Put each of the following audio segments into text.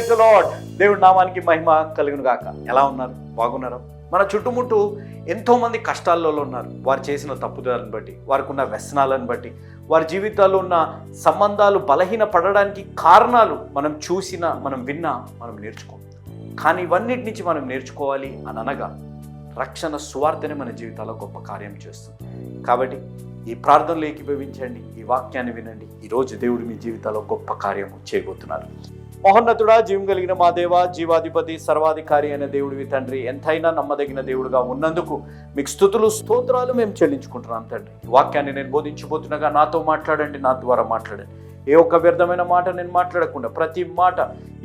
Praise lord దేవుడి నామానికి మహిమ కలుగును గాక. ఎలా ఉన్నారు? బాగున్నారా? మన చుట్టుముట్టు ఎంతో మంది కష్టాల్లో ఉన్నారు. వారు చేసిన తప్పుదాలను బట్టి వారికి ఉన్న వ్యసనాలను బట్టి వారి జీవితాల్లో ఉన్న సంబంధాలు బలహీన పడడానికి కారణాలు మనం చూసినా మనం విన్నా మనం నేర్చుకోం. కానీ ఇవన్నిటి నుంచి మనం నేర్చుకోవాలి అని అనగా రక్షణ సువార్తనే మన జీవితాల్లో గొప్ప కార్యం చేస్తుంది. కాబట్టి ఈ ప్రార్థనలు ఏకీభవించండి ఈ వాక్యాన్ని వినండి. ఈరోజు దేవుడు మీ జీవితాల్లో గొప్ప కార్యము చేయబోతున్నారు. మహోన్నతుడా జీవం కలిగిన మా దేవ జీవాధిపతి సర్వాధికారి అయిన దేవుడివి తండ్రి. ఎంతైనా నమ్మదగిన దేవుడుగా ఉన్నందుకు మీకు స్థుతులు స్తోత్రాలు మేము చెల్లించుకుంటున్నాం తండ్రి. వాక్యాన్ని నేను బోధించబోతుండగా నాతో మాట్లాడండి నా ద్వారా మాట్లాడండి. ఏ ఒక్క వ్యర్థమైన మాట నేను మాట్లాడకుండా ప్రతి మాట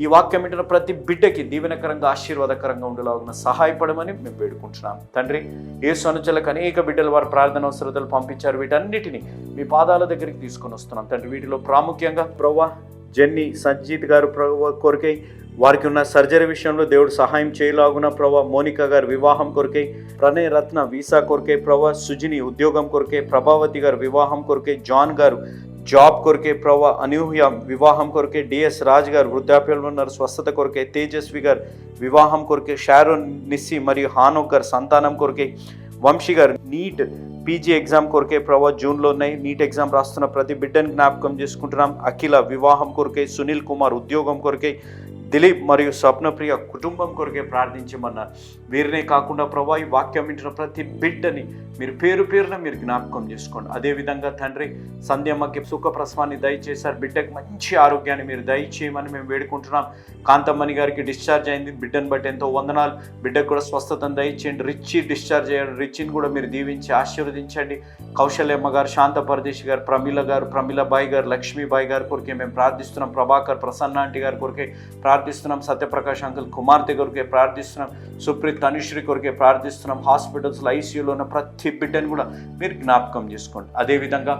ఈ వాక్యం వింటున్న ప్రతి బిడ్డకి దీవెనకరంగా ఆశీర్వాదకరంగా ఉండేలాగిన సహాయపడమని మేము వేడుకుంటున్నాం తండ్రి. ఏ సనుచలకు అనేక బిడ్డలు వారి ప్రార్థన అవసరతలు పంపించారు. వీటన్నిటిని మీ పాదాల దగ్గరికి తీసుకొని వస్తున్నాం తండ్రి. వీటిలో ప్రాముఖ్యంగా ప్రవ్వా జెన్నీ సంజీత్ గారు ప్రభు కొరకై వారికి ఉన్న సర్జరీ విషయంలో దేవుడు సహాయం చేయలాగున ప్రభా మోనికా గారు వివాహం కొరకై ప్రణయ్ రత్న వీసా కొరకై ప్రభా సుజిని ఉద్యోగం కొరకై ప్రభావతి గారు వివాహం కొరకై జాన్ గారు జాబ్ కొరకే ప్రభా అనూహ్య వివాహం కొరకే డిఎస్ రాజ్ గారు వృద్ధాప్యంలో ఉన్నారు స్వస్థత కొరకే తేజస్వి గారు వివాహం కొరకే షారోన్ నిస్సి మరియు హానోక్ గారు సంతానం కొరకే వంశీ గారు నీట్ పీజీ ఎగ్జామ్ కొరకే ప్రభా జూన్లో ఉన్నాయి. నీట్ ఎగ్జామ్ రాస్తున్న ప్రతి బిడ్డని జ్ఞాపకం చేసుకుంటున్నాం. అఖిల వివాహం కొరకే సునీల్ కుమార్ ఉద్యోగం కొరకే దిలీప్ మరియు స్వప్నప్రియ కుటుంబం కొరకే ప్రార్థించమన్నారు వీరినే కాకుండా ప్రభా ఈ వాక్యం వింటున్న ప్రతి బిడ్డని మీరు పేరు పేరున మీరు జ్ఞాపకం చేసుకోండి. అదేవిధంగా తండ్రి సంధ్యమ్మకి సుఖప్రసవాన్ని దయచేశారు. బిడ్డకి మంచి ఆరోగ్యాన్ని మీరు దయచేయమని మేము వేడుకుంటున్నాం. కాంతమ్మని గారికి డిశ్చార్జ్ అయింది. బిడ్డను బట్టి ఎంతో వందనాలు. బిడ్డకు కూడా స్వస్థతను దయచేయండి. రిచ్ డిశ్చార్జ్ అయ్యాడు. రిచ్చిని కూడా మీరు దీవించి ఆశీర్వదించండి. కౌశల్యమ్మ గారు శాంత పరదేశి గారు ప్రమిళ గారు ప్రమిళబాయి గారు లక్ష్మీబాయి గారి కొరికే మేము ప్రార్థిస్తున్నాం. ప్రభాకర్ ప్రసన్న ఆంటీ గారి కొరకే ప్రార్థిస్తున్నాం. సత్యప్రకాష్ అంకుల్ కుమార్తె కొరికే ప్రార్థిస్తున్నాం. సుప్రీత్ తనుశ్రీ కొరికే ప్రార్థిస్తున్నాం. హాస్పిటల్స్లో ఐసీయూలో ఉన్న ప్రతి బిడ్డను కూడా మీరు జ్ఞాపకం చేసుకోండి. అదేవిధంగా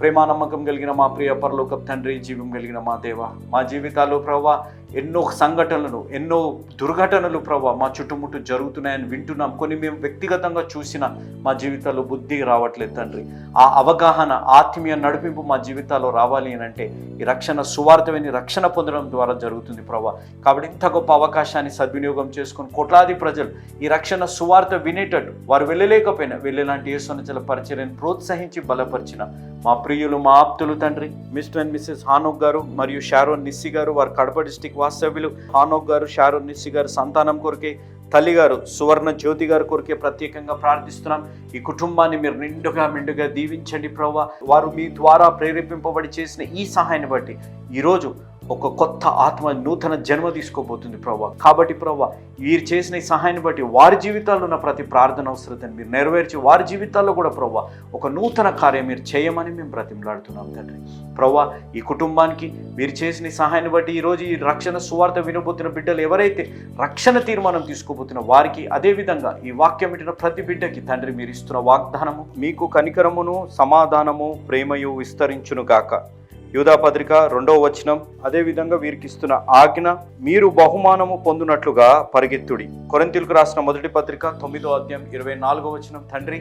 ప్రేమానమ్మకం కలిగిన మా ప్రియ పరలోక తండ్రి జీవం కలిగిన మా దేవ మా జీవితాలు ప్రభావ ఎన్నో సంఘటనలు ఎన్నో దుర్ఘటనలు ప్రభా మా చుట్టుముట్టు జరుగుతున్నాయని వింటున్నాం. కొన్ని మేము వ్యక్తిగతంగా చూసిన మా జీవితాల్లో బుద్ధి రావట్లేదు తండ్రి. ఆ అవగాహన ఆత్మీయ నడిపింపు మా జీవితాల్లో రావాలి అని అంటే ఈ రక్షణ సువార్థమైన రక్షణ పొందడం ద్వారా జరుగుతుంది ప్రభా. కాబట్టి ఇంత గొప్ప అవకాశాన్ని సద్వినియోగం చేసుకుని కోట్లాది ప్రజలు ఈ రక్షణ సువార్త వినేటట్టు వారు వెళ్ళలేకపోయినా వెళ్ళేలాంటి యేసునచల పరిచర్యను ప్రోత్సహించి బలపరిచిన మా ప్రియులు మా ఆప్తులు తండ్రి మిస్టర్ అండ్ మిస్సెస్ హానోక్ గారు మరియు షారోన్ నిస్సి గారు వారు కడప డిస్టిక్ వాస్తవ్యులు హానోక్ గారు షారు నిస్సి గారు సంతానం కొరకే తల్లి గారు సువర్ణ జ్యోతి గారి కొరికే ప్రత్యేకంగా ప్రార్థిస్తున్నాం. ఈ కుటుంబాన్ని మీరు నిండుగా మిండుగా దీవించండి ప్రవ్వ. వారు మీ ద్వారా ప్రేరేపింపబడి చేసిన ఈ సహాయాన్ని బట్టి ఈరోజు ఒక కొత్త ఆత్మ నూతన జన్మ తీసుకోబోతుంది ప్రభా కాబట్టి ప్రభా వీరు చేసిన ఈ సహాయాన్ని బట్టి వారి జీవితాల్లో ఉన్న ప్రతి ప్రార్థన అవసరతను మీరు నెరవేర్చి వారి జీవితాల్లో కూడా ప్రభా ఒక నూతన కార్యం మీరు చేయమని మేము బ్రతిమలాడుతున్నాం తండ్రి. ప్రభా ఈ కుటుంబానికి మీరు చేసిన ఈ సహాయాన్ని బట్టి ఈరోజు ఈ రక్షణ సువార్త వినబోతున్న బిడ్డలు ఎవరైతే రక్షణ తీర్మానం తీసుకోబోతున్న వారికి అదేవిధంగా ఈ వాక్యం వింటున్న ప్రతి బిడ్డకి తండ్రి మీరు ఇస్తున్న వాగ్దానము మీకు కనికరమును సమాధానము ప్రేమయు విస్తరించును గాక యూదా పత్రిక రెండవ వచనం అదేవిధంగా వీరికి ఇస్తున్న ఆజ్ఞ మీరు బహుమానము పొందునట్లుగా పరిగెత్తుడి. కొరంతిలకు రాసిన మొదటి పత్రిక తొమ్మిదో అధ్యాయం ఇరవై నాలుగో వచనం తండ్రి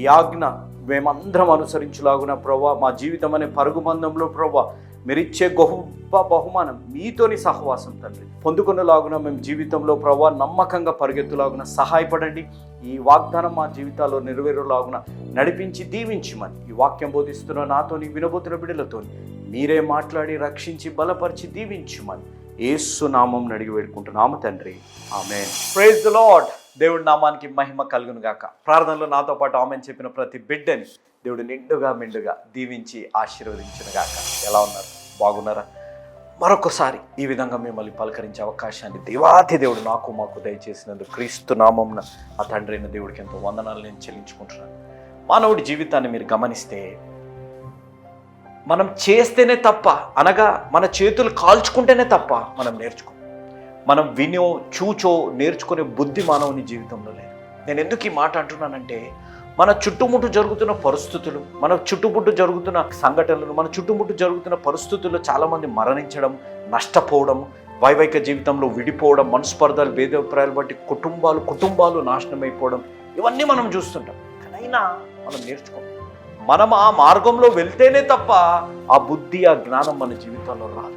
ఈ ఆజ్ఞ మేమందరం అనుసరించులాగున ప్రవ్వ మా జీవితం అనే పరుగు బంధంలో ప్రభా మీరిచ్చే గొప్ప బహుమానం మీతోని సహవాసం తండ్రి. పొందుకున్నలాగున మేము జీవితంలో ప్రభా నమ్మకంగా పరిగెత్తులాగున సహాయపడండి. ఈ వాగ్దానం మా జీవితాల్లో నెరవేరులాగున నడిపించి దీవించమని ఈ వాక్యం బోధిస్తున్న నాతోని వినబోతున్న బిడ్డలతో మీరే మాట్లాడి రక్షించి బలపరిచి దీవించమని ఏసు నామం అడిగి వేడుకుంటున్నాము తండ్రి. ఆమె ప్రైజ్ ద లాడ్ దేవుడి నామానికి మహిమ కలుగును గాక ప్రార్థనలో నాతో పాటు ఆమెను చెప్పిన ప్రతి బిడ్డని దేవుడు నిండుగా మెండుగా దీవించి ఆశీర్వదించినగాక. ఎలా ఉన్నారు? బాగున్నారా? మరొకసారి ఈ విధంగా మిమ్మల్ని పలకరించే అవకాశాన్ని దేవాతి దేవుడు నాకు మాకు దయచేసినందుకు క్రీస్తు నామంన ఆ తండ్రి అయిన దేవుడికి ఎంతో వందనాలు నేను చెల్లించుకుంటున్నాను. మానవుడి జీవితాన్ని మీరు గమనిస్తే మనం చేస్తేనే తప్ప అనగా మన చేతులు కాల్చుకుంటేనే తప్ప మనం నేర్చుకో మనం వినో చూచో నేర్చుకునే బుద్ధి మానవుని జీవితంలో లేదు. నేను ఎందుకు ఈ మాట అంటున్నానంటే మన చుట్టుముట్టు జరుగుతున్న పరిస్థితులు మన చుట్టుముట్టు జరుగుతున్న సంఘటనలు మన చుట్టుముట్టు జరుగుతున్న పరిస్థితుల్లో చాలామంది మరణించడం నష్టపోవడం వైవైక జీవితంలో విడిపోవడం మనస్పర్ధలు భేదాభిప్రాయాలు బట్టి కుటుంబాలు కుటుంబాలు నాశనం అయిపోవడం ఇవన్నీ మనం చూస్తుంటాం. అయినా మనం నేర్చుకోం. మనం ఆ మార్గంలో వెళ్తేనే తప్ప ఆ బుద్ధి ఆ జ్ఞానం మన జీవితంలో రాదు.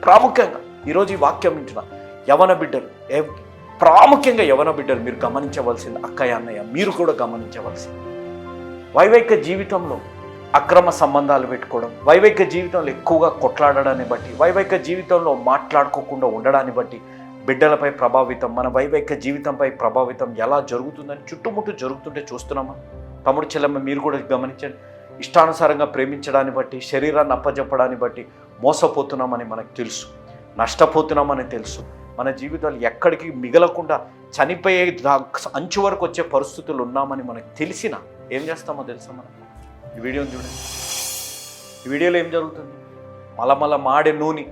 ప్రాముఖ్యంగా ఈరోజు ఈ వాక్యం వింటున్నా. యవన బిడ్డలు ప్రాముఖ్యంగా యవన బిడ్డలు మీరు గమనించవలసింది అక్కయ్య అన్నయ్య మీరు కూడా గమనించవలసింది. వైవాహిక జీవితంలో అక్రమ సంబంధాలు పెట్టుకోవడం వైవాహిక జీవితంలో ఎక్కువగా కొట్లాడడాన్ని బట్టి వైవాహిక జీవితంలో మాట్లాడుకోకుండా ఉండడాన్ని బట్టి బిడ్డలపై ప్రభావితం మన వైవాహిక జీవితంపై ప్రభావితం ఎలా జరుగుతుందని చుట్టుముట్టు జరుగుతుంటే చూస్తున్నామా? తమ్ముడు చెల్లెమ్మ మీరు కూడా గమనించండి. ఇష్టానుసారంగా ప్రేమించడాన్ని బట్టి శరీరాన్ని అప్పజెప్పడాన్ని బట్టి మోసపోతున్నామని మనకు తెలుసు. నష్టపోతున్నామని తెలుసు. మన జీవితాలు ఎక్కడికి మిగలకుండా చనిపోయే అంచు వరకు వచ్చే పరిస్థితులు ఉన్నామని మనకు తెలిసిన ఏం చేస్తామో తెలుసా మనం ఈ వీడియోని చూడండి. ఈ వీడియోలో ఏం జరుగుతుంది? మలమల మాడే నూనె.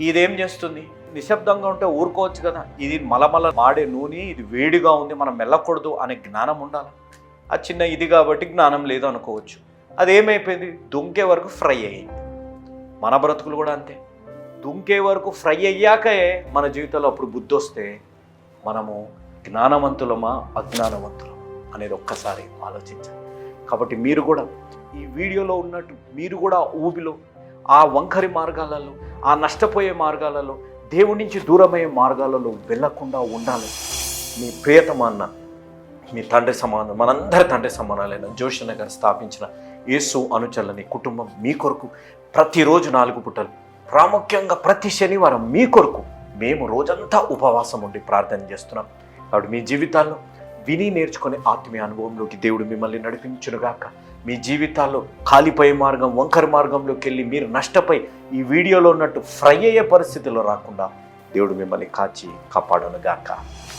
ఇదేం చేస్తుంది? నిశ్శబ్దంగా ఉంటే ఊరుకోవచ్చు కదా. ఇది మలమల మాడే నూనె ఇది వేడిగా ఉంది మనం వెళ్ళకూడదు అనే జ్ఞానం ఉండాలి. ఆ చిన్న ఇది కాబట్టి జ్ఞానం లేదు అనుకోవచ్చు. అది ఏమైపోయింది దుంకే వరకు ఫ్రై అయ్యింది. మన బ్రతుకులు కూడా అంతే. దుంకే వరకు ఫ్రై అయ్యాకే మన జీవితంలో అప్పుడు బుద్ధి వస్తే మనము జ్ఞానవంతులమా అజ్ఞానవంతులమా అనేది ఒక్కసారి ఆలోచించాలి. కాబట్టి మీరు కూడా ఈ వీడియోలో ఉన్నట్టు మీరు కూడా ఊబిలో ఆ వంకరి మార్గాలలో ఆ నష్టపోయే మార్గాలలో దేవుడి నుంచి దూరమయ్యే మార్గాలలో వెళ్ళకుండా ఉండాలి. మీ ప్రియతమాన్న మీ తండ్రి సమానం మనందరి తండ్రి సమానాలైన జోషి నగర్ స్థాపించిన యేసు అనుచరులని కుటుంబం మీ కొరకు ప్రతిరోజు నాలుగు పుట్టలు ప్రాముఖ్యంగా ప్రతి శనివారం మీ కొరకు మేము రోజంతా ఉపవాసం ఉండి ప్రార్థన చేస్తున్నాం. కాబట్టి మీ జీవితాల్లో విని నేర్చుకునే ఆత్మీయ అనుభవంలోకి దేవుడు మిమ్మల్ని నడిపించునుగాక. మీ జీవితాల్లో కాలిపోయే మార్గం వంకర మార్గంలోకి వెళ్ళి మీరు నష్టపోయి ఈ వీడియోలో ఉన్నట్టు ఫ్రై అయ్యే పరిస్థితిలో రాకుండా దేవుడు మిమ్మల్ని కాచి కాపాడునుగాక.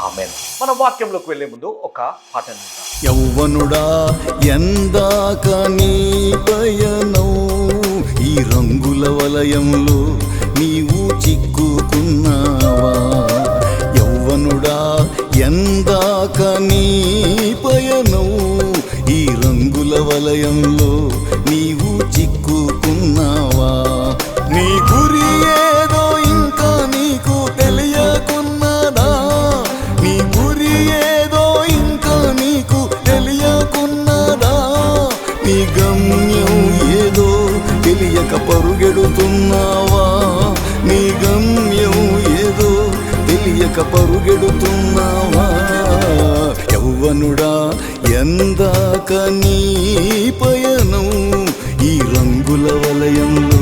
ఆమె మన వాక్యంలోకి వెళ్ళే ముందు ఒక పాట యౌవనుడా ఎందాక నీ పయనం ఈ రంగుల వలయంలో నీవు చిక్కుకున్నావా? యౌవనుడా ఎందాక నీ పయనం ఈ రంగుల వలయంలో నీవు చిక్కుకున్నావా? నీ పయనం ఈ రంగుల వలయంలో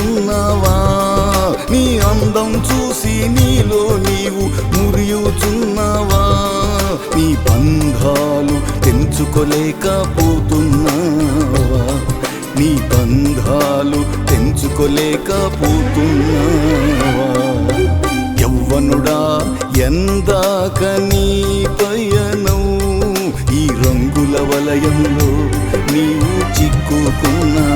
మురియుచున్నావా నీ అందం చూసి నీలో నీవు మురియుచున్నావా? నీ బంధాలు తెంచుకోలేకపోతున్నావా? నీ బంధాలు తెంచుకోలేకపోతున్నావా? యవ్వనుడా ఎందాక నీ పయనం ఈ రంగుల వలయంలో నీవు చిక్కుకున్నావా?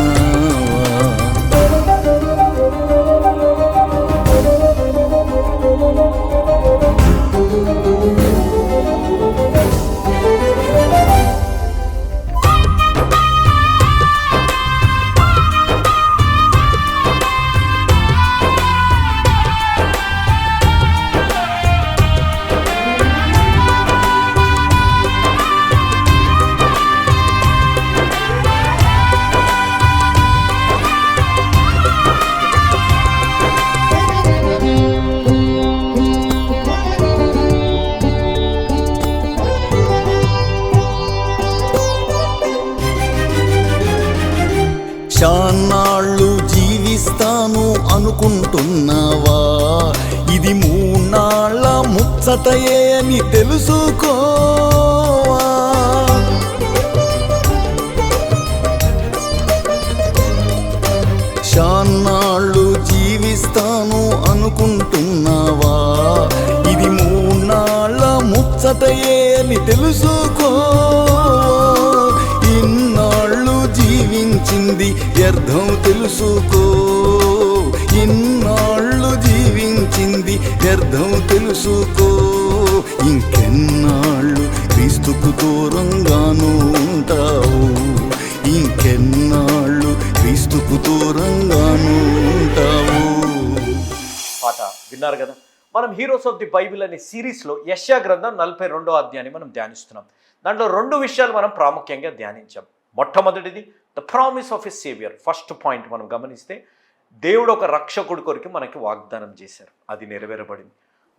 ముచ్చటయే అని తెలుసుకో. చాన్నాళ్ళు జీవిస్తాను అనుకుంటున్నావా? ఇది మూన్నాళ్ళ ముచ్చటయే అని తెలుసుకో. ఇన్నాళ్ళు జీవించింది వ్యర్థం తెలుసుకో. నువ్వు తెలుసుకో. ఇంకెన్నాళ్ళు క్రీస్తుకు దూరంగాను ఉంటావు ఇంకెన్నాళ్ళు క్రీస్తుకు దూరంగాను ఉంటావు పాట విన్నారు కదా? మనం హీరోస్ ఆఫ్ ది బైబిల్ అనే సిరీస్లో యశ్యా గ్రంథం నలభై రెండో అధ్యాయాన్ని మనం ధ్యానిస్తున్నాం. దాంట్లో రెండు విషయాలు మనం ప్రాముఖ్యంగా ధ్యానించాం. మొట్టమొదటిది the promise of a saviour first point మనం గమనిస్తే దేవుడు ఒక రక్షకుడి కొరికి మనకి వాగ్దానం చేశారు. అది నెరవేరబడింది.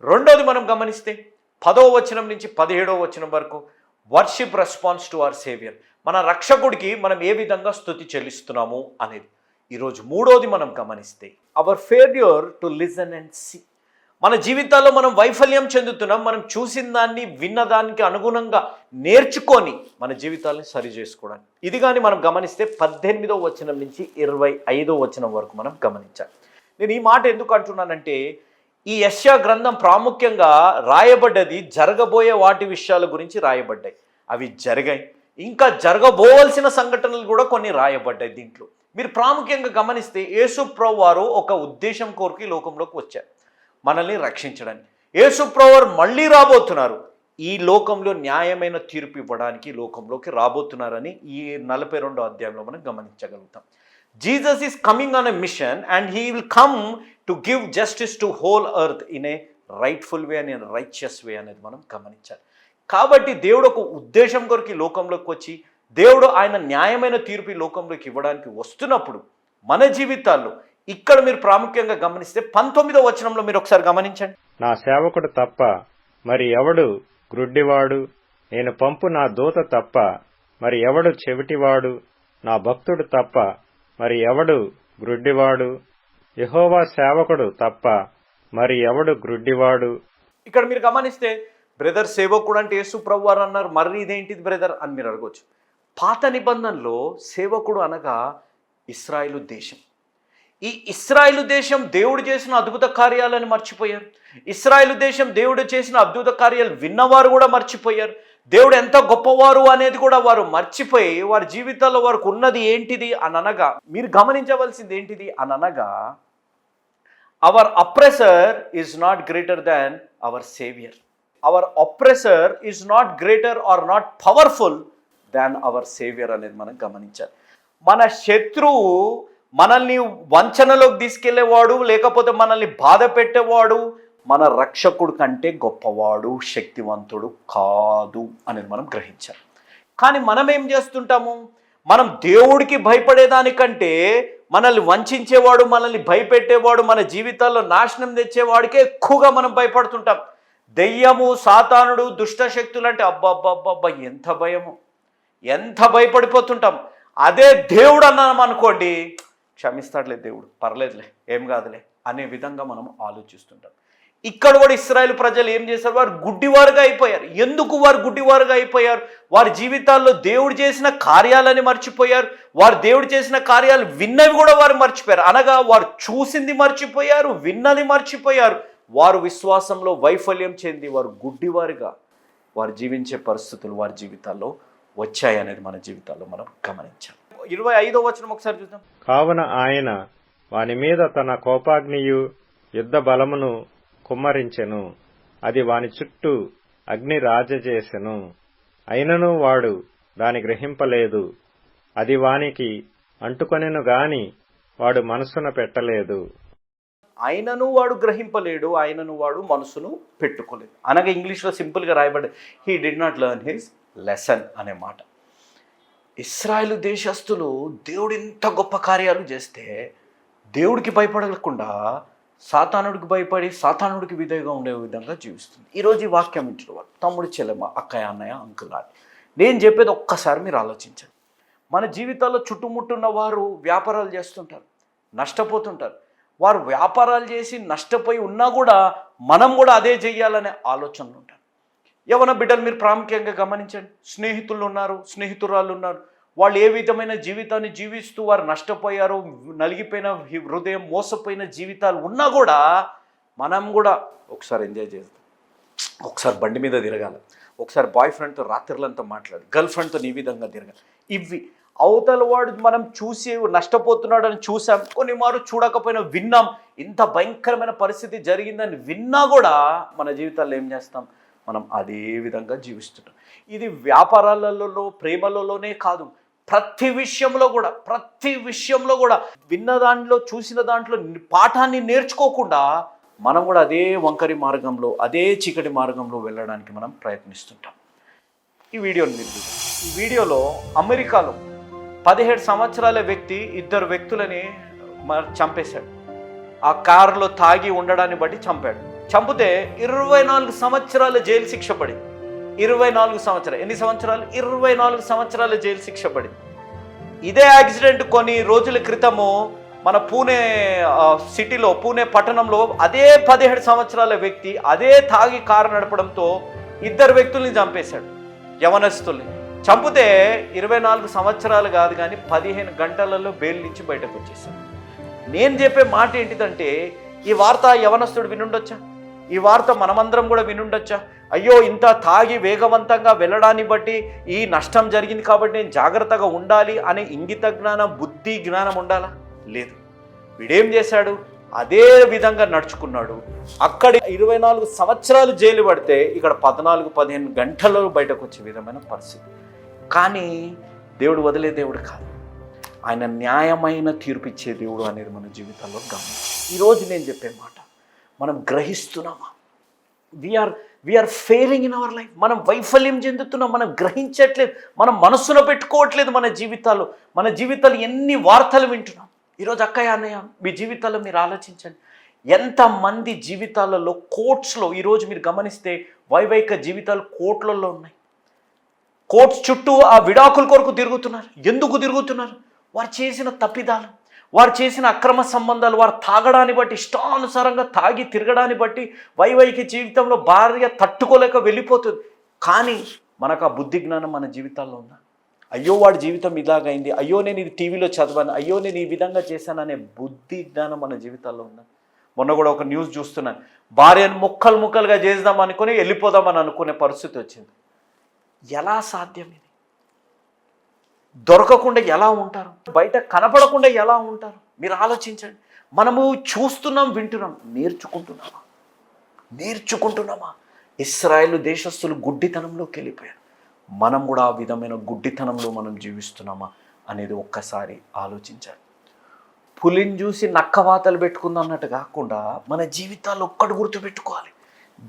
రెండోది మనం గమనిస్తే పదో వచనం నుంచి పదిహేడో వచనం వరకు worship response to our saviour. మన రక్షకుడికి మనం ఏ విధంగా స్థుతి చెల్లిస్తున్నాము అనేది. ఈరోజు మూడోది మనం గమనిస్తే our failure to listen and see. మన జీవితాల్లో మనం వైఫల్యం చెందుతున్నాం మనం చూసిన దాన్ని విన్న దానికి అనుగుణంగా నేర్చుకొని మన జీవితాలని సరి చేసుకోవడానికి. ఇది కానీ మనం గమనిస్తే పద్దెనిమిదో వచనం నుంచి ఇరవై ఐదో వచనం వరకు మనం గమనించాలి. నేను ఈ మాట ఎందుకు అంటున్నానంటే ఈ యశ్యా గ్రంథం ప్రాముఖ్యంగా రాయబడ్డది జరగబోయే వాటి విషయాల గురించి రాయబడ్డాయి. అవి జరిగాయి. ఇంకా జరగబోవలసిన సంఘటనలు కూడా కొన్ని రాయబడ్డాయి దీంట్లో. మీరు ప్రాముఖ్యంగా గమనిస్తే యేసుప్రభు వారు ఒక ఉద్దేశం కోరికి లోకంలోకి వచ్చారు. మనల్ని రక్షించడానికి. యేసుప్రభు వారు మళ్ళీ రాబోతున్నారు. ఈ లోకంలో న్యాయమైన తీర్పు ఇవ్వడానికి లోకంలోకి రాబోతున్నారని ఈ నలభై రెండో అధ్యాయంలో మనం గమనించగలుగుతాం. Jesus is coming on a mission and he will come to give justice to whole earth in a rightful way అని రైచియస్ వే అనేది మనం గమనించాలి. కాబట్టి దేవుడు ఒక ఉద్దేశం కొరకు లోకంలోకి వచ్చి దేవుడు ఆయన న్యాయమైన తీర్పు లోకంలోకి ఇవ్వడానికి వస్తున్నప్పుడు మన జీవితాల్లో ఇక్కడ మీరు ప్రాముఖ్యంగా గమనిస్తే పంతొమ్మిదో వచనంలో మీరు ఒకసారి గమనించండి. నా సేవకుడు తప్ప మరి ఎవడు గ్రుడ్డివాడు? నేను పంపు నా దూత తప్ప మరి ఎవడు చెవిటివాడు? నా భక్తుడు తప్ప మరి ఎవడు గ్రుడ్డివాడు? యహోవా సేవకుడు తప్ప మరి ఎవడు గ్రుడ్డివాడు? ఇక్కడ మీరు గమనిస్తే బ్రదర్ సేవకుడు అంటే యేసు ప్రభు వారు అన్నారు. మరి ఇదేంటిది బ్రదర్? అని మీరు అడగవచ్చు పాత నిబంధనలో సేవకుడు అనగా ఇస్రాయేలు దేశం. ఈ ఇస్రాయేలు దేశం దేవుడు చేసిన అద్భుత కార్యాలను మర్చిపోయారు. ఇస్రాయేలు దేశం దేవుడు చేసిన అద్భుత కార్యాలు విన్నవారు కూడా మర్చిపోయారు. దేవుడు ఎంత గొప్పవారు అనేది కూడా వారు మర్చిపోయి వారి జీవితాల్లో వారికి ఉన్నది ఏంటిది అని అనగా మీరు గమనించవలసింది ఏంటిది అని అనగా our oppressor is not greater than our saviour our oppressor is not greater or not powerful than our saviour అనేది మనం గమనించాలి. మన శత్రువు మనల్ని వంచనలోకి తీసుకెళ్ళేవాడు లేకపోతే మనల్ని బాధ పెట్టేవాడు మన రక్షకుడు కంటే గొప్పవాడు శక్తివంతుడు కాదు అని మనం గ్రహించాలి. కానీ మనం ఏం చేస్తుంటాము? మనం దేవుడికి భయపడేదానికంటే మనల్ని వంచేవాడు మనల్ని భయపెట్టేవాడు మన జీవితాల్లో నాశనం తెచ్చేవాడికే ఎక్కువగా మనం భయపడుతుంటాం. దెయ్యము సాతానుడు దుష్టశక్తులు అంటే అబ్బా ఎంత భయము! ఎంత భయపడిపోతుంటాం! అదే దేవుడు అన్నాం అనుకోండి క్షమిస్తాడులే దేవుడు పర్లేదులే ఏం కాదులే అనే విధంగా మనం ఆలోచిస్తుంటాం. ఇక్కడ కూడా ఇస్రాయల్ ప్రజలు ఏం చేశారు? వారు గుడ్డివారుగా అయిపోయారు. ఎందుకు వారు గుడ్డివారుగా అయిపోయారు? వారి జీవితాల్లో దేవుడు చేసిన కార్యాలని మర్చిపోయారు. వారు దేవుడు చేసిన కార్యాలు విన్నవి కూడా వారు మర్చిపోయారు. అనగా వారు చూసింది మర్చిపోయారు విన్నది మర్చిపోయారు. వారు విశ్వాసంలో వైఫల్యం చెంది వారు గుడ్డివారుగా వారు జీవించే పరిస్థితులు వారి జీవితాల్లో వచ్చాయనేది మన జీవితాల్లో మనం గమనించాం ఇరవై ఐదో వచనం ఒకసారి చూద్దాం. కావున ఆయన వాని మీద తన కోపాగ్నియు యుద్ధ బలమును కుమ్మరించెను. అది వాని చుట్టూ అగ్ని రాజజేసెను. అయినను వాడు దాని గ్రహింపలేదు. అది వానికి అంటుకొనెను గాని వాడు మనసున పెట్టలేదు. ఆయనను వాడు గ్రహింపలేడు ఆయనను వాడు మనసును పెట్టుకోలేదు. అనగా ఇంగ్లీష్లో సింపుల్గా రాయబడి he did not learn his lesson అనే మాట. ఇస్రాయల్ దేశస్తులు దేవుడు ఇంత గొప్ప కార్యాలు చేస్తే దేవుడికి భయపడకుండా సాతానుడికి భయపడి సాతానుడికి విధేయగా ఉండే విధంగా జీవిస్తుంది. ఈరోజు ఈ వాక్యం ఇంట్లో వాళ్ళు తమ్ముడు చెల్లెమ్మ అక్కయ్య అన్నయ్య అంకుల్ అని నేను చెప్పేది ఒక్కసారి మీరు ఆలోచించండి. మన జీవితాల్లో చుట్టుముట్టున్న వారు వ్యాపారాలు చేస్తుంటారు నష్టపోతుంటారు. వారు వ్యాపారాలు చేసి నష్టపోయి ఉన్నా కూడా మనం కూడా అదే చేయాలనే ఆలోచనలు ఉంటారు. యవన బిడ్డలు మీరు ప్రాముఖ్యంగా గమనించండి. స్నేహితులు ఉన్నారు స్నేహితురాలు ఉన్నారు. వాళ్ళు ఏ విధమైన జీవితాన్ని జీవిస్తూ వారు నష్టపోయారు నలిగిపోయిన హృదయం మోసపోయిన జీవితాలు ఉన్నా కూడా మనం కూడా ఒకసారి ఎంజాయ్ చేద్దాం ఒకసారి బండి మీద తిరగాలి. ఒకసారి బాయ్ ఫ్రెండ్తో రాత్రులంతా మాట్లాడు. గర్ల్ ఫ్రెండ్తో ఈ విధంగా తిరగాలి. ఇవి అవతల వాడు మనం చూసి నష్టపోతున్నాడని చూసాం. కొన్ని మారు చూడకపోయినా విన్నాం. ఇంత భయంకరమైన పరిస్థితి జరిగిందని విన్నా కూడా మన జీవితాల్లో ఏం చేస్తాం? మనం అదే విధంగా జీవిస్తుంటాం. ఇది వ్యాపారాలలో ప్రేమలలోనే కాదు. ప్రతి విషయంలో కూడా ప్రతి విషయంలో కూడా విన్న దాంట్లో చూసిన దాంట్లో పాఠాన్ని నేర్చుకోకుండా మనం కూడా అదే వంకరి మార్గంలో అదే చీకటి మార్గంలో వెళ్ళడానికి మనం ప్రయత్నిస్తుంటాం. ఈ వీడియోని మీరు ఈ వీడియోలో అమెరికాలో పదిహేడు సంవత్సరాల వ్యక్తి ఇద్దరు వ్యక్తులని మరి చంపేశాడు. ఆ కారులో తాగి ఉండడాన్ని బట్టి చంపాడు. చంపితే ఇరవై నాలుగు సంవత్సరాల జైలు శిక్ష పడింది. ఇరవై నాలుగు సంవత్సరాలు. ఎన్ని సంవత్సరాలు? ఇరవై నాలుగు సంవత్సరాల జైలు శిక్ష పడింది. ఇదే యాక్సిడెంట్ కొన్ని రోజుల క్రితము మన పూణే సిటీలో పూణే పట్టణంలో అదే పదిహేడు సంవత్సరాల వ్యక్తి అదే తాగి కారు నడపడంతో ఇద్దరు వ్యక్తుల్ని చంపేశాడు. యవనస్తుల్ని. చంపితే ఇరవై నాలుగు సంవత్సరాలు కాదు కానీ పదిహేను గంటలలో బెయిల్ నుంచి బయటకు వచ్చేసాడు నేను చెప్పే మాట ఏంటిదంటే ఈ వార్త యవనస్తుడు వినుండొచ్చా? ఈ వార్త మనమందరం కూడా వినుండొచ్చా? అయ్యో ఇంత తాగి వేగవంతంగా వెళ్ళడాన్ని బట్టి ఈ నష్టం జరిగింది కాబట్టి నేను జాగ్రత్తగా ఉండాలి అనే ఇంగిత జ్ఞానం బుద్ధి జ్ఞానం ఉండాలా? లేదు. వీడేం చేశాడు? అదే విధంగా నడుచుకున్నాడు. అక్కడ ఇరవై నాలుగు సంవత్సరాలు జైలు పడితే ఇక్కడ పద్నాలుగు పదిహేను గంటల్లో బయటకు వచ్చే విధమైన పరిస్థితి. కానీ దేవుడు వదిలే దేవుడు కాదు. ఆయన న్యాయమైన తీర్పు ఇచ్చే దేవుడు అనేది మన జీవితంలో గమనం ఈరోజు నేను చెప్పే మాట మనం గ్రహిస్తున్నామా? We're we're failing in our life మనం వైఫల్యం చెందుతున్నాం. మనం గ్రహించట్లేదు. మనం మనస్సులో పెట్టుకోవట్లేదు మన జీవితాల్లో మన జీవితాలు ఎన్ని వార్తలు వింటున్నాం? ఈరోజు అక్కయ్య అన్నయ్య మీ జీవితాల్లో మీరు ఆలోచించండి. ఎంతమంది జీవితాలలో కోర్ట్స్లో ఈరోజు మీరు గమనిస్తే వైవైక జీవితాలు కోర్టులలో ఉన్నాయి. కోర్ట్స్ చుట్టూ ఆ విడాకుల కొరకు తిరుగుతున్నారు. ఎందుకు తిరుగుతున్నారు? వారు చేసిన తప్పిదాలు. వారు చేసిన అక్రమ సంబంధాలు వారు తాగడాన్ని బట్టి ఇష్టానుసారంగా తాగి తిరగడాన్ని బట్టి వైవైకి జీవితంలో భార్య తట్టుకోలేక వెళ్ళిపోతుంది. కానీ మనకు ఆ బుద్ధి జ్ఞానం మన జీవితాల్లో ఉందా? అయ్యో వాడి జీవితం ఇలాగైంది. అయ్యో నేను ఇది టీవీలో చదివాను. అయ్యో నేను ఈ విధంగా చేశాను అనే బుద్ధి జ్ఞానం మన జీవితాల్లో ఉందా? మొన్న కూడా ఒక న్యూస్ చూస్తున్నాను భార్యను ముక్కలు ముక్కలుగా చేద్దాం అనుకుని వెళ్ళిపోదామని అనుకునే పరిస్థితి వచ్చింది. ఎలా సాధ్యం ఇది దొరకకుండా ఎలా ఉంటారు? బయట కనపడకుండా ఎలా ఉంటారు? మీరు ఆలోచించండి. మనము చూస్తున్నాం వింటున్నాం. నేర్చుకుంటున్నామా? నేర్చుకుంటున్నామా? ఇస్రాయేల్ దేశస్తులు గుడ్డితనంలోకి వెళ్ళిపోయారు. మనం కూడా ఆ విధమైన గుడ్డితనంలో మనం జీవిస్తున్నామా అనేది ఒక్కసారి ఆలోచించాలి. పులిని చూసి నక్కవాతలు పెట్టుకుందాం అన్నట్టు కాకుండా మన జీవితాలు ఒక్కటి గుర్తుపెట్టుకోవాలి.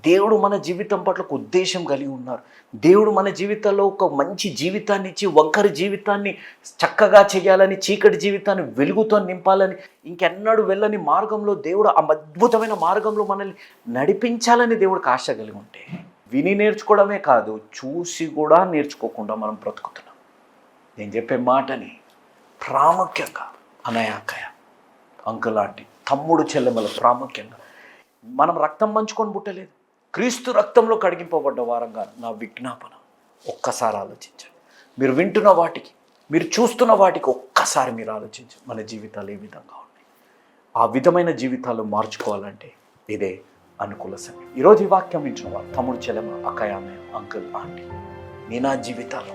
దేవుడు మన జీవితం పట్ల ఒక ఉద్దేశం కలిగి ఉన్నారు. దేవుడు మన జీవితాల్లో ఒక మంచి జీవితాన్ని ఇచ్చి వంకరి జీవితాన్ని చక్కగా చేయాలని చీకటి జీవితాన్ని వెలుగుతో నింపాలని ఇంకెన్నడూ వెళ్ళని మార్గంలో దేవుడు ఆ అద్భుతమైన మార్గంలో మనల్ని నడిపించాలని దేవుడికి ఆశ కలిగి ఉంటే విని నేర్చుకోవడమే కాదు చూసి కూడా నేర్చుకోకుండా మనం బ్రతుకుతున్నాం. నేను చెప్పే మాటని ప్రాముఖ్యంగా అనయాకయ అంకులాంటి తమ్ముడు చెల్లెమల ప్రాముఖ్యంగా మనం రక్తం పంచుకొని పుట్టలేదు. క్రీస్తు రక్తంలో కడిగింపబడ్డ వారంగా నా విజ్ఞాపన ఒక్కసారి ఆలోచించండి. మీరు వింటున్న వాటికి మీరు చూస్తున్న వాటికి ఒక్కసారి మీరు ఆలోచించండి. మన జీవితాలు ఏ విధంగా ఉన్నాయి? ఆ విధమైన జీవితాలు మార్చుకోవాలంటే ఇదే అనుకూల సమయం. ఈరోజు ఈ వాక్యం వింటున్న వారు తమ్ముడు చెలమ అక్కయామె అంకుల్ ఆంటీ నీ నా జీవితాలు.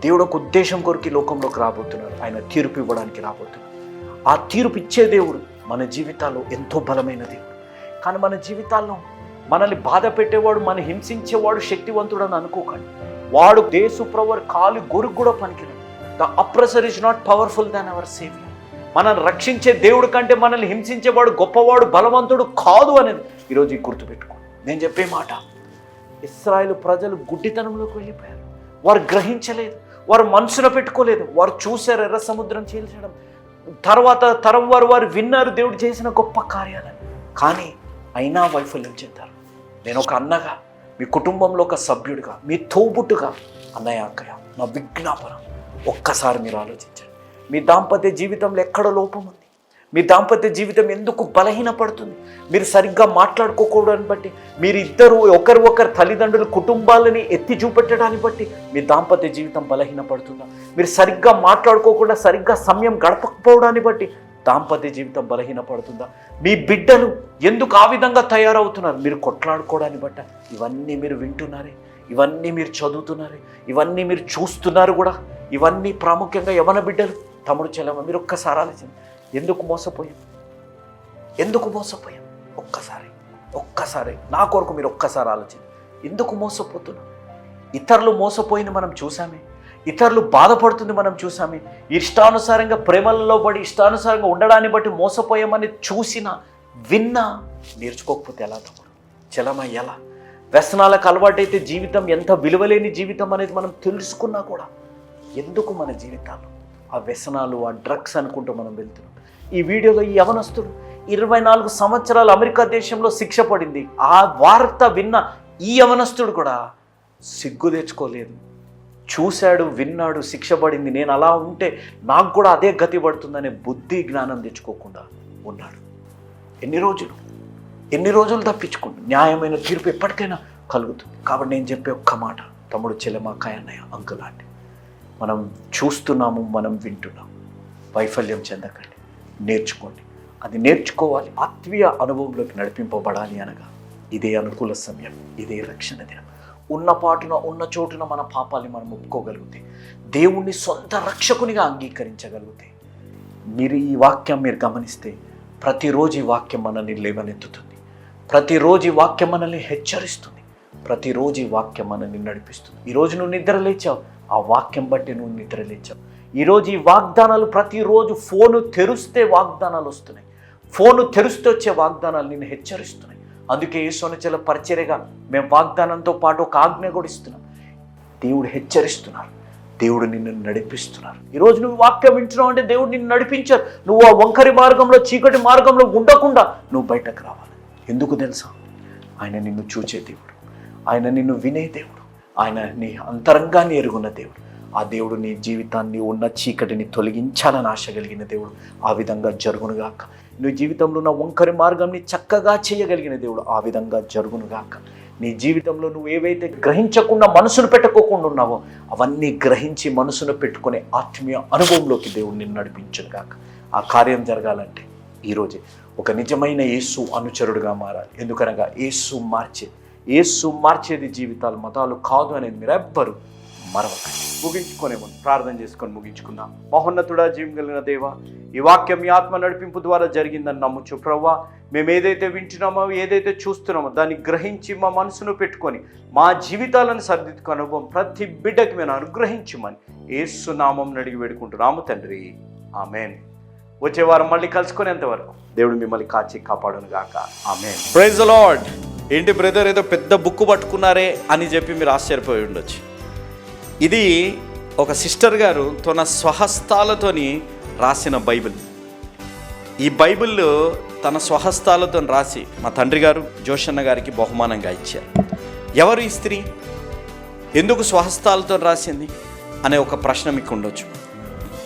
దేవుడు ఒక ఉద్దేశం కొరకు లోకంలోకి రాబోతున్నారు. ఆయన తీర్పు ఇవ్వడానికి రాబోతున్నారు. ఆ తీర్పు ఇచ్చే దేవుడు మన జీవితాల్లో ఎంతో బలమైన దేవుడు. కానీ మన జీవితాల్లో మనల్ని బాధ పెట్టేవాడు మన హింసించేవాడు శక్తివంతుడు అని అనుకోకండి. వాడు దేశు ప్రవర్ కాలు గొరుగు కూడా పనికిరాడు. The oppressor is not powerful than our saviour మనల్ని రక్షించే దేవుడు కంటే మనల్ని హింసించేవాడు గొప్పవాడు బలవంతుడు కాదు అనేది ఈరోజు ఈ గుర్తుపెట్టుకో నేను చెప్పే మాట ఇస్రాయేల్ ప్రజలు గుడ్డితనంలోకి వెళ్ళిపోయారు. వారు గ్రహించలేదు. వారు మనసులో పెట్టుకోలేదు. వారు చూశారు ఎర్ర సముద్రం చీల్చడం. తర్వాత తరం వారు వారు విన్నారు దేవుడు చేసిన గొప్ప కార్యాలను. కానీ అయినా వైఫల్యం చెందారు. నేను ఒక అన్నగా మీ కుటుంబంలో ఒక సభ్యుడిగా మీ తోబుట్టుగా అన్నయ్య అక్కయ్య నా విజ్ఞాపన ఒక్కసారి మీరు ఆలోచించండి. మీ దాంపత్య జీవితంలో ఎక్కడ లోపం ఉంది? మీ దాంపత్య జీవితం ఎందుకు బలహీనపడుతుంది? మీరు సరిగ్గా మాట్లాడుకోకూడని బట్టి మీరు ఇద్దరు ఒకరు ఒకరు తల్లిదండ్రుల కుటుంబాలని ఎత్తి చూపెట్టడాన్ని బట్టి మీ దాంపత్య జీవితం బలహీనపడుతుందా? మీరు సరిగ్గా మాట్లాడుకోకుండా సరిగ్గా సమయం గడపకపోవడాన్ని బట్టి దాంపత్య జీవితం బలహీనపడుతుందా? మీ బిడ్డలు ఎందుకు ఆ విధంగా తయారవుతున్నారు? మీరు కొట్లాడుకోవడాన్ని బట్ట ఇవన్నీ మీరు వింటున్నారే ఇవన్నీ మీరు చదువుతున్నారే ఇవన్నీ మీరు చూస్తున్నారు కూడా ఇవన్నీ ప్రాముఖ్యంగా యవన బిడ్డలు. తమ్ముడు చెల్లమ్మ మీరు ఒక్కసారి ఆలోచన ఎందుకు మోసపోయాం? ఎందుకు మోసపోయాం? ఒక్కసారి ఒక్కసారి. నా కొరకు మీరు ఒక్కసారి ఆలోచన ఎందుకు మోసపోతున్నాం? ఇతరులు మోసపోయిన మనం చూసామే ఇతరులు బాధపడుతుంది మనం చూసామే. ఇష్టానుసారంగా ప్రేమలలో పడి ఇష్టానుసారంగా ఉండడాన్ని బట్టి మోసపోయామని చూసినా విన్నా నేర్చుకోకపోతే ఎలా తమ్ముడు? చలమ ఎలా? వ్యసనాలకు అలవాటైతే జీవితం ఎంత విలువలేని జీవితం అనేది మనం తెలుసుకున్నా కూడా ఎందుకు మన జీవితాలు? ఆ వ్యసనాలు ఆ డ్రగ్స్ అనుకుంటూ మనం వెళ్తున్నాం. ఈ వీడియోలో ఈ యవనస్తుడు ఇరవై నాలుగు సంవత్సరాలు అమెరికా దేశంలో శిక్ష పడింది. ఆ వార్త విన్న ఈ యవనస్తుడు కూడా సిగ్గు తెచ్చుకోలేదు. చూశాడు విన్నాడు శిక్ష పడింది నేను అలా ఉంటే నాకు కూడా అదే గతి పడుతుందనే బుద్ధి జ్ఞానం తెచ్చుకోకుండా ఉన్నాడు. ఎన్ని రోజులు? ఎన్ని రోజులు తప్పించుకుంటు న్యాయమైన తీర్పు ఎప్పటికైనా కలుగుతుంది. కాబట్టి నేను చెప్పే ఒక్క మాట తమ్ముడు చెలమాకాయ అన్నయ్య అంకుల్ ఆంటీ. మనం చూస్తున్నాము మనం వింటున్నాము వైఫల్యం చెందకండి. నేర్చుకోండి. అది నేర్చుకోవాలి. ఆత్మీయ అనుభవంలోకి నడిపింపబడాలి అనగా ఇదే అనుకూల సమయం ఇదే రక్షణ దినం. ఉన్న పాటున ఉన్న చోటున మన పాపాలని మనం ఒప్పుకోగలిగితే దేవుణ్ణి సొంత రక్షకునిగా అంగీకరించగలిగితే మీరు ఈ వాక్యం మీరు గమనిస్తే ప్రతిరోజు ఈ వాక్యం మనల్ని లేవనెత్తుతుంది. ప్రతిరోజు ఈ వాక్యం మనల్ని హెచ్చరిస్తుంది. ప్రతిరోజు ఈ వాక్యం మనల్ని నడిపిస్తుంది. ఈరోజు నువ్వు నిద్ర లేచావు ఆ వాక్యం బట్టి నువ్వు నిద్ర లేచావు. ఈరోజు ఈ వాగ్దానాలు ప్రతిరోజు ఫోను తెరిస్తే వాగ్దానాలు వస్తున్నాయి. ఫోను తెరిస్తే వచ్చే వాగ్దానాలు నిన్ను హెచ్చరిస్తున్నాయి. అందుకే ఈశ్వరచల పరిచర్యగా మేము వాగ్దానంతో పాటు ఒక ఆజ్ఞ కూడా ఇస్తున్నాం. దేవుడు హెచ్చరిస్తున్నారు. దేవుడు నిన్ను నడిపిస్తున్నారు. ఈరోజు నువ్వు వాక్యం వింటున్నావు అంటే దేవుడు నిన్ను నడిపించారు. నువ్వు ఆ వంకరి మార్గంలో చీకటి మార్గంలో ఉండకుండా నువ్వు బయటకు రావాలి. ఎందుకు తెలుసా? ఆయన నిన్ను చూచే దేవుడు. ఆయన నిన్ను వినే దేవుడు. ఆయన నీ అంతరంగాన్ని ఎరుగున్న దేవుడు. ఆ దేవుడు నీ జీవితాన్ని ఉన్న చీకటిని తొలగించాలని ఆశ కలిగిన దేవుడు ఆ విధంగా జరుగునుగాక. నీ జీవితంలో ఉన్న వంకరి మార్గంని చక్కగా చేయగలిగిన దేవుడు ఆ విధంగా జరుగునుగాక నీ జీవితంలో నువ్వు ఏవైతే గ్రహించకుండా మనసును పెట్టుకోకుండా ఉన్నావో అవన్నీ గ్రహించి మనసును పెట్టుకునే ఆత్మీయ అనుభవంలోకి దేవుడు నిన్ను నడిపించునుగాక ఆ కార్యం జరగాలంటే ఈరోజే ఒక నిజమైన యేసు అనుచరుడుగా మారాలి. ఎందుకనగా యేసు మార్చే యేసు మార్చేది జీవితాలు మతాలు కాదు అనేది మీరెవ్వరు మరవకండి ముగించుకునే ముందు ప్రార్థన చేసుకొని ముగించుకుందాం. మహోన్నతుడా జీవం కలిగిన దేవ ఈ వాక్యం మీ ఆత్మ నడిపింపు ద్వారా జరిగిందని నమ్ముచు ప్రవ్వా. మేము ఏదైతే వింటున్నామో ఏదైతే చూస్తున్నామో దాన్ని గ్రహించి మా మనసును పెట్టుకొని మా జీవితాలను సరిదిద్దుకు అనుభవం ప్రతి బిడ్డకి మేము అనుగ్రహించమని ఏసు నామం అడిగి వేడుకుంటున్నాము తండ్రి. ఆమెన్. వచ్చే వారం మళ్ళీ కలుసుకునేంత వరకు దేవుడు మిమ్మల్ని కాచి కాపాడును గాక. ఆమెన్. ప్రైజ్ లార్డ్ ఏంటి బ్రదర్ ఏదో పెద్ద బుక్ పట్టుకున్నారే అని చెప్పి మీరు ఆశ్చర్యపోయి ఉండొచ్చు. ఇది ఒక సిస్టర్ గారు తన స్వహస్తాలతోని రాసిన బైబిల్. ఈ బైబిల్ తన స్వహస్తాలతో రాసి మా తండ్రి గారు జోషన్న గారికి బహుమానంగా ఇచ్చారు. ఎవరు ఈ స్త్రీ? ఎందుకు స్వహస్తాలతో రాసింది? అనే ఒక ప్రశ్న మీకు ఉండొచ్చు.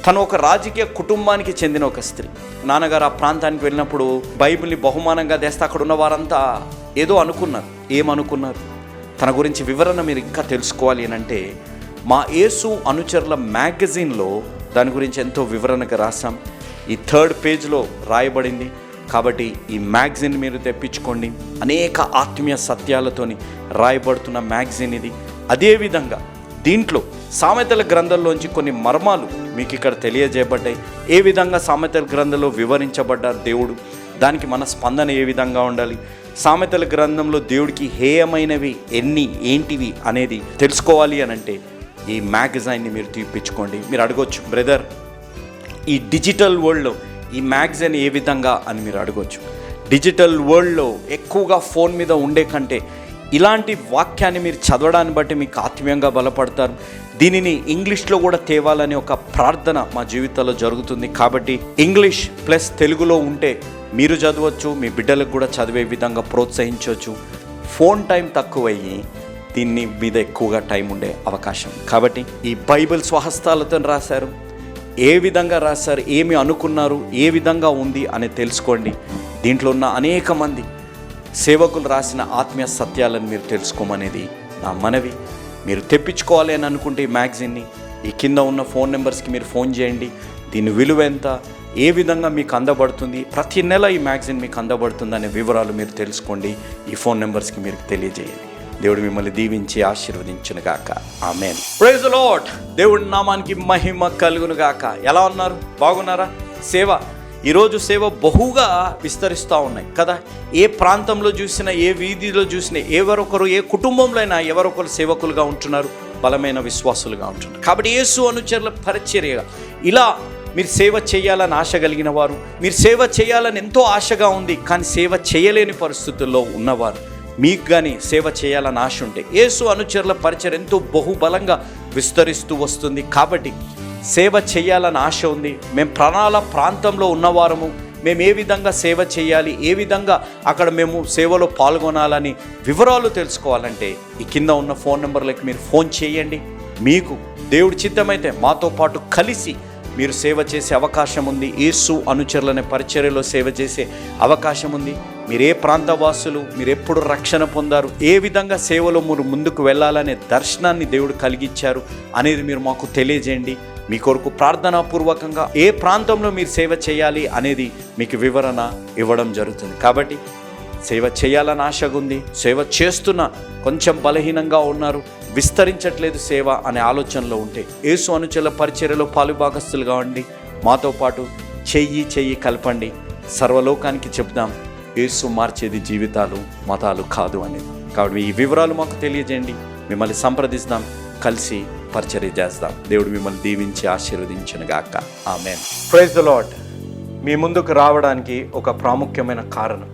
తను ఒక రాజకీయ కుటుంబానికి చెందిన ఒక స్త్రీ. నాన్నగారు ఆ ప్రాంతానికి వెళ్ళినప్పుడు బైబిల్ని బహుమానంగా తెస్తే అక్కడ ఉన్న వారంతా ఏదో అనుకున్నారు. ఏమనుకున్నారు? తన గురించి వివరణ మీరు ఇంకా తెలుసుకోవాలి అని అంటే మా యేసు అనుచరుల మ్యాగజైన్లో దాని గురించి ఎంతో వివరణగా రాసాం ఈ థర్డ్ పేజ్లో రాయబడింది. కాబట్టి ఈ మ్యాగజైన్ మీరు తెప్పించుకోండి. అనేక ఆత్మీయ సత్యాలతోని రాయబడుతున్న మ్యాగజైన్ ఇది. అదేవిధంగా దీంట్లో సామెతల గ్రంథంలోంచి కొన్ని మర్మాలు మీకు ఇక్కడ తెలియజేయబడ్డాయి. ఏ విధంగా సామెతల గ్రంథంలో వివరించబడ్డారు దేవుడు? దానికి మన స్పందన ఏ విధంగా ఉండాలి? సామెతల గ్రంథంలో దేవుడికి హేయమైనవి ఎన్ని ఏంటివి అనేది తెలుసుకోవాలి అని అంటే ఈ మ్యాగజైన్ని మీరు తీపిచ్చుకోండి. మీరు అడగొచ్చు బ్రదర్ ఈ డిజిటల్ వరల్డ్లో ఈ మ్యాగజైన్ ఏ విధంగా? అని మీరు అడగొచ్చు. డిజిటల్ వరల్డ్లో ఎక్కువగా ఫోన్ మీద ఉండే కంటే ఇలాంటి వాక్యాన్ని మీరు చదవడాన్ని బట్టి మీకు ఆత్మీయంగా బలపడతారు. దీనిని ఇంగ్లీష్లో కూడా తేవాలని ఒక ప్రార్థన మా జీవితంలో జరుగుతుంది. కాబట్టి ఇంగ్లీష్ ప్లస్ తెలుగులో ఉంటే మీరు చదవచ్చు మీ బిడ్డలకు కూడా చదివే విధంగా ప్రోత్సహించవచ్చు. ఫోన్ టైం తక్కువయ్యి దీన్ని మీద ఎక్కువగా టైం ఉండే అవకాశం. కాబట్టి ఈ బైబిల్ స్వహస్తాలతో రాశారు. ఏ విధంగా రాశారు? ఏమి అనుకున్నారు? ఏ విధంగా ఉంది అని తెలుసుకోండి. దీంట్లో ఉన్న అనేక మంది సేవకులు రాసిన ఆత్మీయ సత్యాలను మీరు తెలుసుకోమనేది నా మనవి. మీరు తెప్పించుకోవాలి అని అనుకుంటే ఈ మ్యాగజైన్ని ఈ కింద ఉన్న ఫోన్ నెంబర్స్కి మీరు ఫోన్ చేయండి. దీని విలువ ఎంత? ఏ విధంగా మీకు అందబడుతుంది? ప్రతి నెల ఈ మ్యాగజైన్ మీకు అందబడుతుంది అనే వివరాలు మీరు తెలుసుకోండి. ఈ ఫోన్ నెంబర్స్కి మీరు తెలియజేయండి. దేవుడు మిమ్మల్ని దీవించి ఆశీర్వదించును గాక ఆమెన్ ప్రైజ్ లాడ్ దేవుడి నామానికి మహిమ కలుగును గాక. ఎలా ఉన్నారు? బాగున్నారా? సేవ. ఈరోజు సేవ బహుగా విస్తరిస్తూ ఉన్నాయి కదా. ఏ ప్రాంతంలో చూసినా ఏ వీధిలో చూసినా ఎవరొకరు ఏ కుటుంబంలో అయినా ఎవరొకరు సేవకులుగా ఉంటున్నారు. బలమైన విశ్వాసులుగా ఉంటున్నారు. కాబట్టి యేసు అనుచరుల పరిచర్యగా ఇలా మీరు సేవ చేయాలని ఆశ కలిగిన వారు మీరు సేవ చేయాలని ఎంతో ఆశగా ఉంది కానీ సేవ చేయలేని పరిస్థితుల్లో ఉన్నవారు. మీకు కానీ సేవ చేయాలని ఆశ ఉంటే యేసు అనుచరుల పరిచయం ఎంతో బహుబలంగా విస్తరిస్తూ వస్తుంది. కాబట్టి సేవ చేయాలని ఆశ ఉంది. మేము ప్రణాళ ప్రాంతంలో ఉన్నవారము. మేము ఏ విధంగా సేవ చేయాలి? ఏ విధంగా అక్కడ మేము సేవలో పాల్గొనాలని వివరాలు తెలుసుకోవాలంటే ఈ కింద ఉన్న ఫోన్ నెంబర్లకి మీరు ఫోన్ చేయండి. మీకు దేవుడి చిత్తమైతే మాతో పాటు కలిసి మీరు సేవ చేసే అవకాశం ఉంది. యేసు అనుచరులనే పరిచర్యలో సేవ చేసే అవకాశం ఉంది. మీరే ప్రాంతవాసులు మీరు ఎప్పుడు రక్షణ పొందారు ఏ విధంగా సేవలో మీరు ముందుకు వెళ్ళాలనే దర్శనాన్ని దేవుడు కలిగించారు అనేది మీరు మాకు తెలియజేయండి. మీ కొరకు ప్రార్థనాపూర్వకంగా ఏ ప్రాంతంలో మీరు సేవ చేయాలి అనేది మీకు వివరణ ఇవ్వడం జరుగుతుంది. కాబట్టి సేవ చేయాలని ఆశగా ఉంది సేవ చేస్తున్న కొంచెం బలహీనంగా ఉన్నారు. విస్తరించట్లేదు సేవ అనే ఆలోచనలో ఉంటే. యేసు అనుచల పరిచర్యలో పాలుభాగస్తులుగా ఉండి మాతో పాటు చెయ్యి చెయ్యి కలపండి. సర్వలోకానికి చెప్దాం యేసు మార్చేది జీవితాలు మతాలు కాదు అనేది కాబట్టి ఈ వివరాలు మాకు తెలియజేయండి. మిమ్మల్ని సంప్రదిస్తాం కలిసి పరిచర్య చేస్తాం. దేవుడు మిమ్మల్ని దీవించి ఆశీర్వదించను గాక. ఆమెన్. ప్రైజ్ ద లాడ్ మీ ముందుకు రావడానికి ఒక ప్రాముఖ్యమైన కారణం.